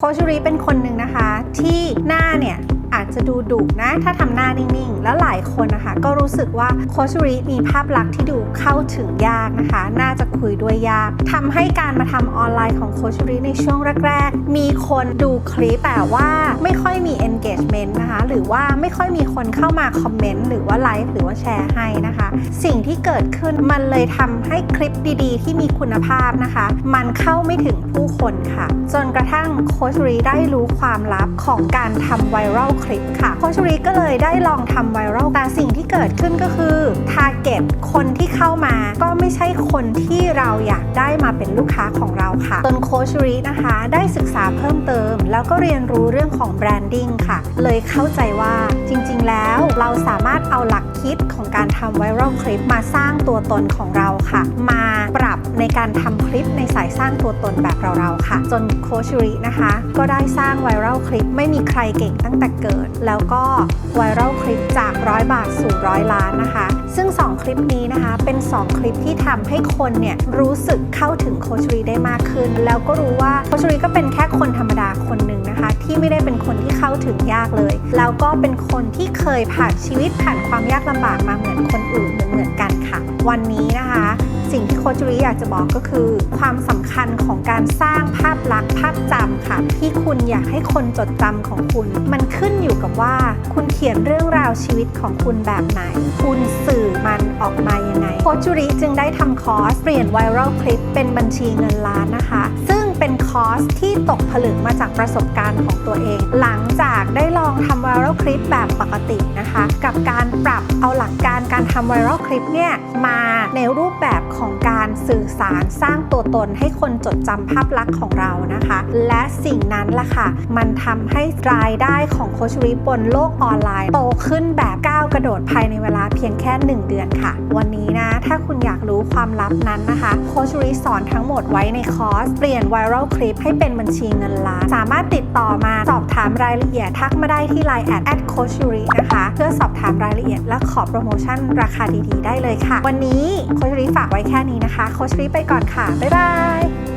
โคชรีเป็นคนหนึ่งนะคะ ที่หน้าเนี่ย อาจจะดูดุนะ ถ้าทำหน้านิ่งๆ แล้วหลายคนนะคะ ก็รู้สึกว่าโคชรีมีภาพลักษณ์ที่ดูเข้าถึงยากนะคะ น่าจะคุยด้วยยากทำให้การมาทำออนไลน์ของโคชรีในช่วงแรกๆ มีคนดูคลิปแต่ว่าไม่ค่อยมี engagement นะคะ หรือว่าไม่ค่อยมีคนเข้ามาคอมเมนต์หรือว่าไลฟ์หรือว่าแชร์ให้นะคะ สิ่งที่เกิดขึ้นมันเลยทำให้คลิปดีๆ ที่มีคุณภาพนะคะ มันเข้าไม่ถึงผู้คนค่ะ จนกระทั่งโคชรีได้รู้ความลับของการทำไวรัลคลิปค่ะโคชรีก็เลยได้ลองทำไวรัลแต่สิ่งที่เกิดขึ้นก็คือทาร์เก็ตคนที่เข้ามาก็ไม่ใช่คนที่เราอยากได้มาเป็นลูกค้าของเราค่ะจนโคชรีนะคะ ได้ศึกษาเพิ่มเติม แล้วก็เรียนรู้เรื่องของแบรนดิ้งค่ะ เลยเข้าใจว่าจริง ๆ แล้วเราสามารถเอาหลักคิดของการทำไวรัลคลิปมาสร้างตัวตนของเราค่ะ มาปรับ ในการทำคลิปในสายสร้างตัวตนแบบเราๆค่ะ จนโคชรีนะคะ ก็ได้สร้างไวรัลคลิปไม่มีใครเก่งตั้งแต่เกิด แล้วก็ไวรัลคลิปจากร้อยบาทสู่ร้อยล้านนะคะ ซึ่ง 2 คลิปนี้นะคะเป็น 2 คลิปที่ทำให้คนเนี่ยรู้สึกเข้าถึงโคชรีได้มากขึ้น แล้วก็รู้ว่าโคชรีก็เป็นแค่คนธรรมดาคนหนึ่งนะคะ ที่ไม่ได้เป็นคนที่เข้าถึงยากเลย แล้วก็เป็นคนที่เคยผ่านชีวิตผ่านความยากลำบากมาเหมือนคนอื่นเหมือนเหมือนกันค่ะ วันนี้นะคะ สิ่งที่โคชรีอยากจะบอกก็คือ ความสำคัญของการสร้างภาพลักษณ์ภาพจำค่ะ ที่คุณอยากให้คนจดจำของคุณ มันขึ้นอยู่กับว่า คุณเขียนเรื่องราวชีวิตของคุณแบบไหน คุณสื่อมันออกมายังไง โคชรีจึงได้ทำคอร์สเปลี่ยนไวรัลคลิปเป็นบัญชีเงินล้านนะคะ ซึ่งเป็นคอร์สที่ตกผลึกมาจากประสบการณ์ของตัวเอง หลังจากได้ลองทำไวรัลคลิปแบบปกตินะคะ กับการปรับเอาหลักการการทำไวรัลคลิปเนี่ยมาในรูปแบบของการสื่อสารสร้างตัวตนให้คนจดจำภาพลักษณ์ของเรานะคะ และสิ่งนั้นล่ะค่ะ มันทำให้รายได้ของโคชวีบนโลกออนไลน์ โตขึ้นแบบก้าวกระโดดภายในเวลาเพียงแค่ 1 เดือนค่ะ วันนี้นะ ถ้าคุณอยากรู้ความลับนั้นนะคะโคชวีสอนทั้งหมดไว้ในคอร์ส เปลี่ยนไวรัลคลิปให้เป็นบัญชีเงินล้าน สามารถติดต่อมาามรายละเอียด ทักมาได้ที่ Line แอดแอดโคชูรินะคะ เพื่อสอบถามรายละเอียด และขอโปรโมชั่นราคาดีๆ ได้เลยค่ะ วันนี้โคชรีฝากไว้แค่นี้นะคะ โคชรีไปก่อนค่ะ บ๊ายบาย